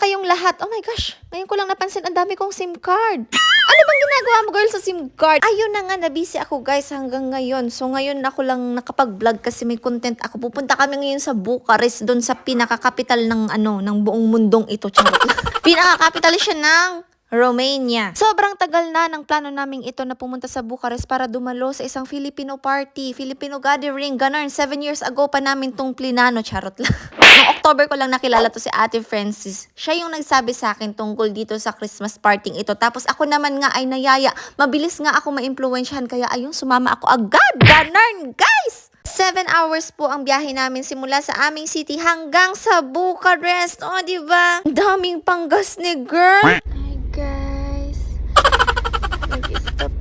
kayong lahat. Oh my gosh, ngayon ko lang napansin, ang dami kong SIM card. Ano bang ginagawa mo girl sa SIM card? Ayun na nga, nabisi ako guys hanggang ngayon. So ngayon ako lang nakapag-vlog kasi may content ako. Pupunta kami ngayon sa Bucharest, doon sa pinaka-capital ng ano, ng buong mundong ito. Charot pinaka-capital siya ng Romania. Sobrang tagal na ng plano naming ito na pumunta sa Bucharest para dumalo sa isang Filipino party, Filipino gathering, ganun. Seven years ago pa namin tong plinano, charot lang. Noong October ko lang nakilala to si Ate Francis. Siya yung nagsabi sa akin tungkol dito sa Christmas party ito. Tapos ako naman nga ay nayaya. Mabilis nga ako ma-influensyahan kaya ayun, sumama ako agad. Ganun, guys! Seven hours po ang biyahe namin simula sa aming city hanggang sa Bucharest. O, di ba? Daming panggas ni girl.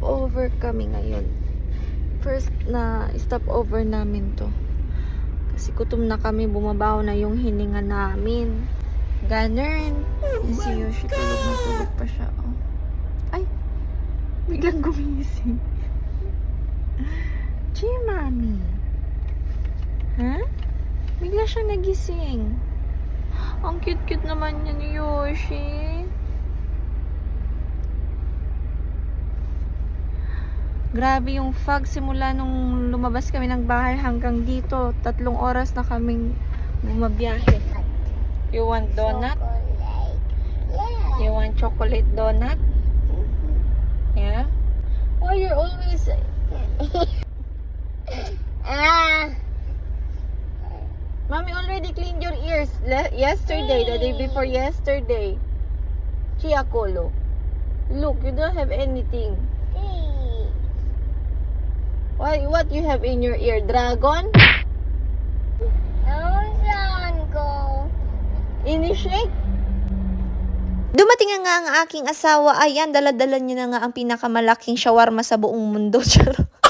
Over kami ngayon. First na stop over namin to. Kasi kutom na kami, bumabaho na yung hininga namin. Ganun. Yan si Yoshi, tulog na tulog pa siya. Oh. Ay, biglang gumising. Gee, mami. Ha? Bigla siya nagising. Ang cute-cute naman niya ni Yoshi. Grabe yung fog simula nung lumabas kami ng bahay hanggang dito. Tatlong oras na kaming bumabiyahe. You want donut? You want chocolate donut? Yeah? Why you're always... Ah, Mommy already cleaned your ears yesterday, the day before yesterday. Chia Kolo. Look, you don't have anything. Please. What, what you have in your ear? Dragon? Saan ko? Ini-shake? Dumating nga ang aking asawa. Ayan, daladala niya na nga ang pinakamalaking shawarma sa buong mundo. Charot.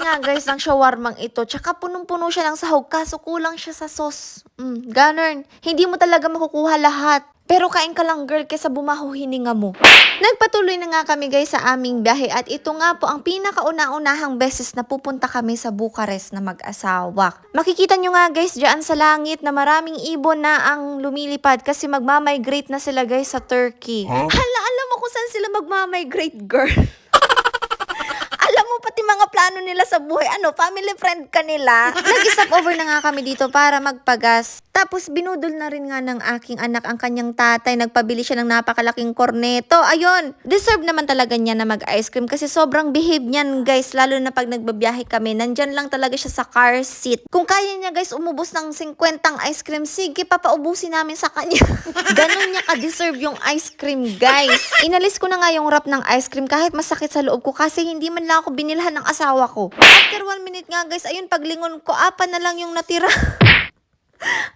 Nga guys ng shawarmang ito. Tsaka punong-puno siya ng sahog kaso kulang siya sa sauce. Mm, ganun. Hindi mo talaga makukuha lahat. Pero kain ka lang girl kesa bumaho hininga mo. Nagpatuloy na nga kami guys sa aming biyahe at ito nga po ang pinakauna-unahang beses na pupunta kami sa Bucharest na mag-asawa. Makikita nyo nga guys dyan sa langit na maraming ibon na ang lumilipad kasi magmamigrate na sila guys sa Turkey. Hala, alam mo kung saan sila magmamigrate girl. Alam mo pati mga plano nila sa buhay, ano, family friend ka nila. Nag-stop over na nga kami dito para magpagas. Tapos binudol na rin nga ng aking anak ang kanyang tatay. Nagpabili siya ng napakalaking korneto. Ayun, deserve naman talaga niya na mag-ice cream kasi sobrang behave niyan guys. Lalo na pag nagbabiyahe kami, nandyan lang talaga siya sa car seat. Kung kaya niya guys umubos ng 50 ice cream, sige, papaubusin namin sa kanya. Ganon niya ka-deserve yung ice cream guys. Inalis ko na nga yung wrap ng ice cream kahit masakit sa loob ko kasi hindi man lang ako binilhan ng asawa ko. After one minute nga guys, ayun paglingon ko, apa na lang yung natira.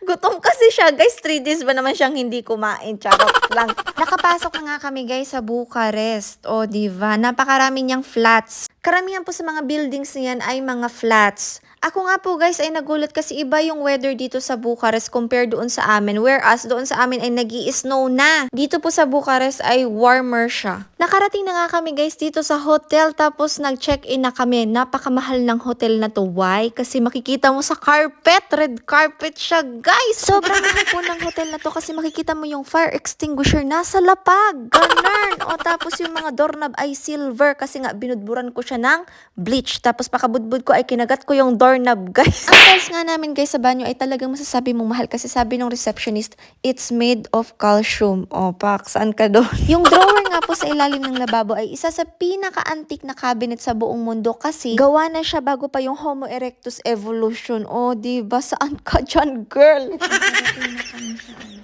Gutom kasi siya, guys. Three days ba naman siyang hindi kumain? Charot lang. Nakapasok na nga kami, guys, sa Bucharest. O, diva. Napakarami niyang flats. Karamihan po sa mga buildings niyan ay mga flats. Ako nga po guys ay nagulat kasi iba yung weather dito sa Bucharest compared doon sa amin. Whereas doon sa amin ay nag snow na. Dito po sa Bucharest ay warmer siya. Nakarating na nga kami guys dito sa hotel tapos nag-check-in na kami. Napakamahal ng hotel na to. Why? Kasi makikita mo sa carpet. Red carpet siya guys. Sobrang mahal po ng hotel na to kasi makikita mo yung fire extinguisher nasa lapag. Ganun. O tapos yung mga doorknob ay silver kasi nga binudburan ko siya ng bleach. Tapos pakabudbud ko ay kinagat ko yung doorknob guys. Ang tiles nga namin guys sa banyo ay talagang masasabi mong mahal kasi sabi ng receptionist, it's made of calcium. O pak, saan ka doon? yung drawer nga po sa ilalim ng lababo ay isa sa pinaka-antique na cabinet sa buong mundo kasi gawa na siya bago pa yung Homo erectus evolution. O, di ba saan ka dyan, girl? Nakarating na kami sa ano,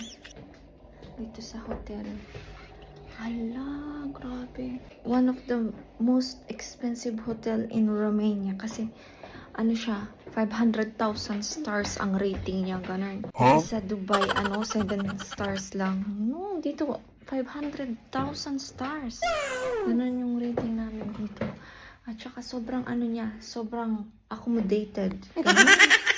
dito sa hotel. Hala, grabe. One of the most expensive hotel in Romania kasi ano siya, 500,000 stars ang rating niya, ganun. Huh? Sa Dubai, ano, 7 stars lang. No, dito, 500,000 stars. Ganun yung rating namin dito. At saka sobrang ano niya, sobrang accommodated. Ganun.